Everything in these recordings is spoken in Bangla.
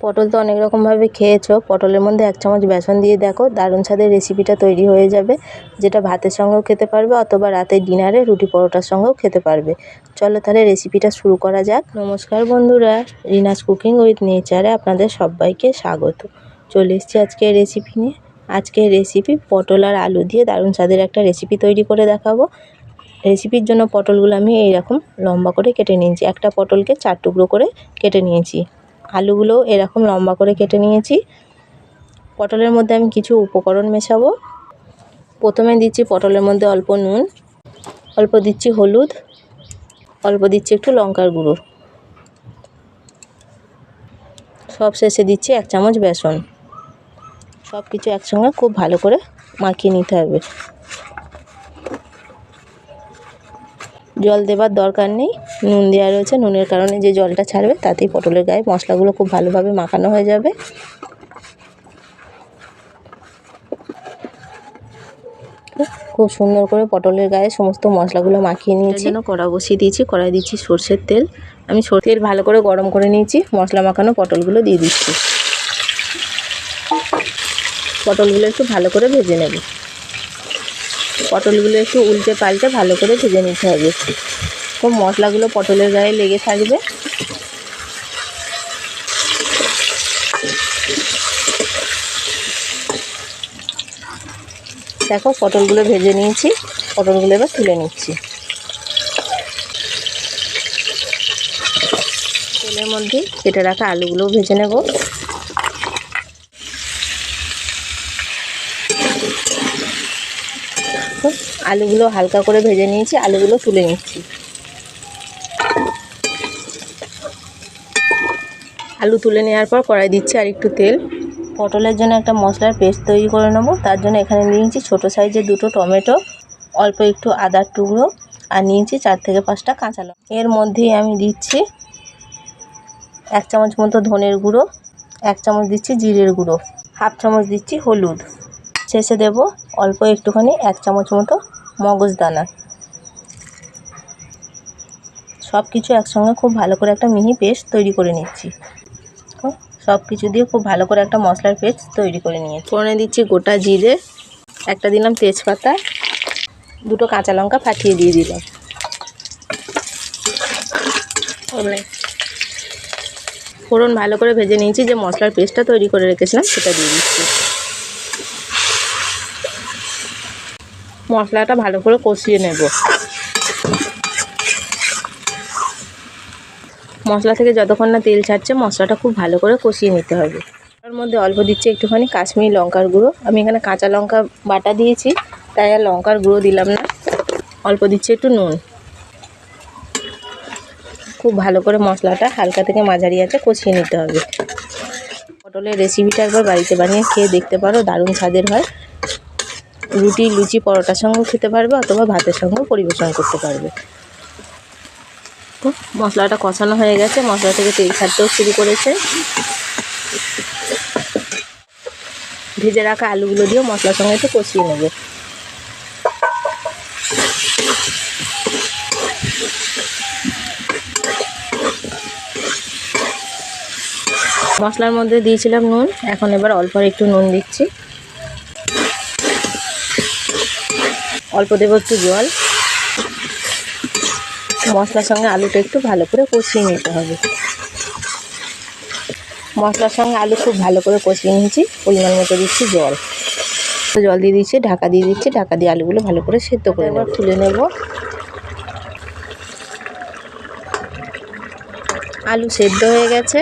পটল তো অনেক রকমভাবে খেয়েছো। পটলের মধ্যে এক চামচ বেসন দিয়ে দেখো, দারুণ স্বাদের রেসিপিটা তৈরি হয়ে যাবে, যেটা ভাতের সঙ্গেও খেতে পারবে অথবা রাতের ডিনারে রুটি পরোটার সঙ্গেও খেতে পারবে। চলো তাহলে রেসিপিটা শুরু করা যাক। নমস্কার বন্ধুরা, রিনাস কুকিং উইথ নেচারে আপনাদের সবাইকে স্বাগত। চলে এসেছি আজকে রেসিপি নিয়ে। আজকের রেসিপি পটল আর আলু দিয়ে দারুণ স্বাদের একটা রেসিপি তৈরি করে দেখাবো। রেসিপির জন্য পটলগুলো আমি এইরকম লম্বা করে কেটে নিয়েছি। একটা পটলকে চার টুকরো করে কেটে নিয়েছি। আলুগুলো এরকম লম্বা করে কেটে নিয়েছি। পটলের মধ্যে আমি কিছু উপকরণ মেশাবো। প্রথমে দিচ্ছি পটলের মধ্যে অল্প নুন, অল্প দিচ্ছি হলুদ, অল্প দিচ্ছি একটু লঙ্কার গুঁড়ো। সব শেষে দিচ্ছি এক চামচ বেসন। সব কিছু একসঙ্গে খুব ভালো করে মাখিয়ে নিতে হবে। জল দেবার দরকার নেই। নুন দেওয়া রয়েছে নুনের কারণে যে জলটা ছাড়বে তাতেই পটলের গায়ে মশলাগুলো খুব ভালোভাবে মাখানো হয়ে যাবে। খুব সুন্দর করে পটলের গায়ে সমস্ত মশলাগুলো মাখিয়ে নিয়েছি। যেন কড়া বসিয়ে দিয়েছি কড়াই দিচ্ছি সর্ষের তেল। আমি সর্ষের তেল ভালো করে গরম করে নিয়েছি মশলা মাখানো পটলগুলো দিয়ে দিচ্ছি। পটলগুলো একটু ভালো করে ভেজে নেব। পটলগুলো একটু উল্টে পাল্টে ভালো করে ভেজে নিতে হবে। খুব মশলাগুলো পটলের গায়ে লেগে থাকবে। দেখো, পটলগুলো ভেজে নিয়েছি। পটলগুলো এবার তুলে নিচ্ছি। তেলের মধ্যে কেটে রাখা আলুগুলোও ভেজে নেব। আলুগুলো হালকা করে ভেজে নিয়েছি, আলুগুলো তুলে নিচ্ছি। আলু তুলে নেওয়ার পর কড়াই দিচ্ছি আর একটু তেল। পটলের জন্য একটা মশলার পেস্ট তৈরি করে নেব, তার জন্য এখানে নিয়েছি ছোটো সাইজের দুটো টমেটো, অল্প একটু আদার টুকরো আর নিয়েছি চার থেকে পাঁচটা কাঁচা লঙ্কা। এর মধ্যেই আমি দিচ্ছি এক চামচ মতো ধনের গুঁড়ো, এক চামচ দিচ্ছি জিরের গুঁড়ো, হাফ চামচ দিচ্ছি হলুদ। শেষে দেব, অল্প একটুখানি, এক চামচ মতো মগজ দানা সব কিছু একসঙ্গে খুব ভালো করে একটা মিহি পেস্ট তৈরি করে নিচ্ছি। সব কিছু দিয়ে খুব ভালো করে একটা মশলার পেস্ট তৈরি করে নিয়ে ফোড়নে দিচ্ছি গোটা জিরে, একটা দিলাম তেজপাতা, দুটো কাঁচা লঙ্কা ফাটিয়ে দিয়ে দিলাম। ফোড়ন ভালো করে ভেজে নিয়েছি, যে মশলার পেস্টটা তৈরি করে রেখেছিলাম, সেটা দিয়ে দিচ্ছি। মশলাটা ভালো করে কষিয়ে নেব। মশলা থেকে যতক্ষণ না তেল ছাড়ছে, মশলাটা খুব ভালো করে কষিয়ে নিতে হবে। তার মধ্যে অল্প দিচ্ছি একটুখানি কাশ্মীরি লঙ্কার গুঁড়ো। আমি এখানে কাঁচা লঙ্কা বাটা দিয়েছি, তাই আর লঙ্কার গুঁড়ো দিলাম না। অল্প দিচ্ছি একটু নুন। খুব ভালো করে মশলাটা হালকা থেকে মাঝারি আছে কষিয়ে নিতে হবে। পটলের রেসিপিটা একবার বাড়িতে বানিয়ে খেয়ে দেখতে পারো, দারুণ স্বাদের হয়। রুটি, লুচি, পরোটার সঙ্গেও খেতে পারবে অথবা ভাতের সঙ্গেও পরিবেশন করতে পারবে। তো মশলাটা কষানো হয়ে গেছে, মশলা থেকে তেল ছাড়তেও শুরু করেছে। ভেজে রাখা আলুগুলো দিয়েও মশলার সঙ্গে একটু কষিয়ে নেবে। মশলার মধ্যে দিয়েছিলাম নুন, এখন এবার অল্প একটু নুন দিচ্ছি। অল্প দেবো একটু জল। মশলার সঙ্গে আলুটা একটু ভালো করে কষিয়ে নিতে হবে। মশলার সঙ্গে আলু খুব ভালো করে কষিয়ে নিয়েছি পরিমাণ মতো দিচ্ছি জল। জল দিয়ে দিচ্ছি ঢাকা দিয়ে দিচ্ছি ঢাকা দিয়ে আলুগুলো ভালো করে সেদ্ধ করে এবার তুলে নেব। আলু সেদ্ধ হয়ে গেছে।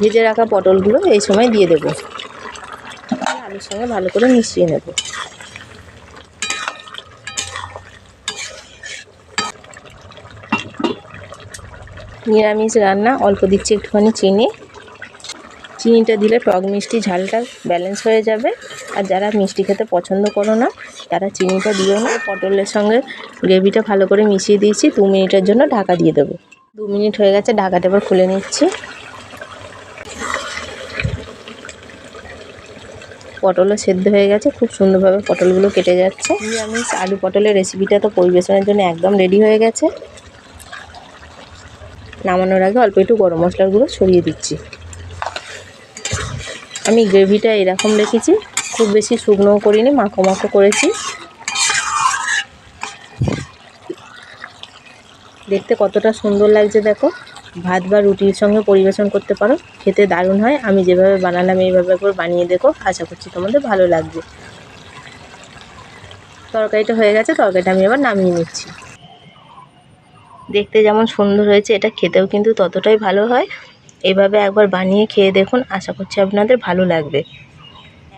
ভেজে রাখা পটলগুলো এই সময় দিয়ে দেবো। আলুর সঙ্গে ভালো করে মিশিয়ে নেব। নিরামিষ রান্না, অল্প দিচ্ছি একটুখানি চিনি। চিনিটা দিলে টক মিষ্টি ঝালটা ব্যালেন্স হয়ে যাবে। আর যারা মিষ্টি খেতে পছন্দ করো না, তারা চিনিটা দিও না। পটলের সঙ্গে গ্রেভিটা ভালো করে মিশিয়ে দিয়েছি। দু মিনিটের জন্য ঢাকা দিয়ে দেবো। দু মিনিট হয়ে গেছে, ঢাকাটা এবার খুলে নিচ্ছি। পটলও সেদ্ধ হয়ে গেছে। খুব সুন্দরভাবে পটলগুলো কেটে যাচ্ছে। নিরামিষ আলু পটলের রেসিপিটা তো পরিবেশনের জন্য একদম রেডি হয়ে গেছে। নামানোর আগে অল্প একটু গরম মশলার গুঁড়ো ছড়িয়ে দিচ্ছি। আমি গ্রেভিটা এরকম রেখেছি, খুব বেশি শুকনোও করিনি, মাখো মাখো করেছি। দেখতে কতটা সুন্দর লাগছে দেখো। ভাত বা রুটির সঙ্গে পরিবেশন করতে পারো, খেতে দারুণ হয়। আমি যেভাবে বানালাম, এইভাবে একবার বানিয়ে দেখো, আশা করছি তোমাদের ভালো লাগবে। তরকারিটা হয়ে গেছে, তরকারিটা আমি এবার নামিয়ে নিচ্ছি। দেখতে যেমন সুন্দর হয়েছে, এটা খেতেও কিন্তু ততটাই ভালো হয়। এভাবে একবার বানিয়ে খেয়ে দেখুন, আশা করছি আপনাদের ভালো লাগবে।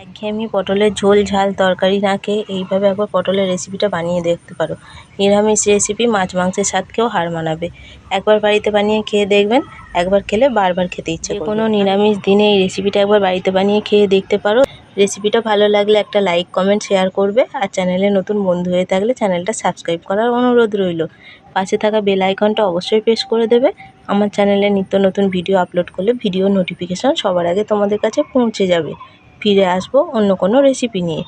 একঘেয়েমি পটলের ঝোল, ঝাল, তরকারি না খেয়ে এইভাবে একবার পটলের রেসিপিটা বানিয়ে দেখতে পারো। নিরামিষ রেসিপি মাছ মাংসের স্বাদকেও হার মানাবে। একবার বাড়িতে বানিয়ে খেয়ে দেখবেন, একবার খেলে বারবার খেতে ইচ্ছে কোনো নিরামিষ দিনে এই রেসিপিটা একবার বাড়িতে বানিয়ে খেয়ে দেখতে পারো। রেসিপিটা ভালো লাগলে একটা লাইক কমেন্ট শেয়ার করবে। আর চ্যানেলে নতুন বন্ধু হয়ে থাকলে চ্যানেলটা সাবস্ক্রাইব করার অনুরোধ রইল। পাশে থাকা বেল আইকনটা অবশ্যই প্রেস করে দেবে। আমার চ্যানেলে নিত্য নতুন ভিডিও আপলোড করলে ভিডিও নোটিফিকেশান সবার আগে তোমাদের কাছে পৌঁছে যাবে। ফিরে আসব অন্য কোনো রেসিপি নিয়ে।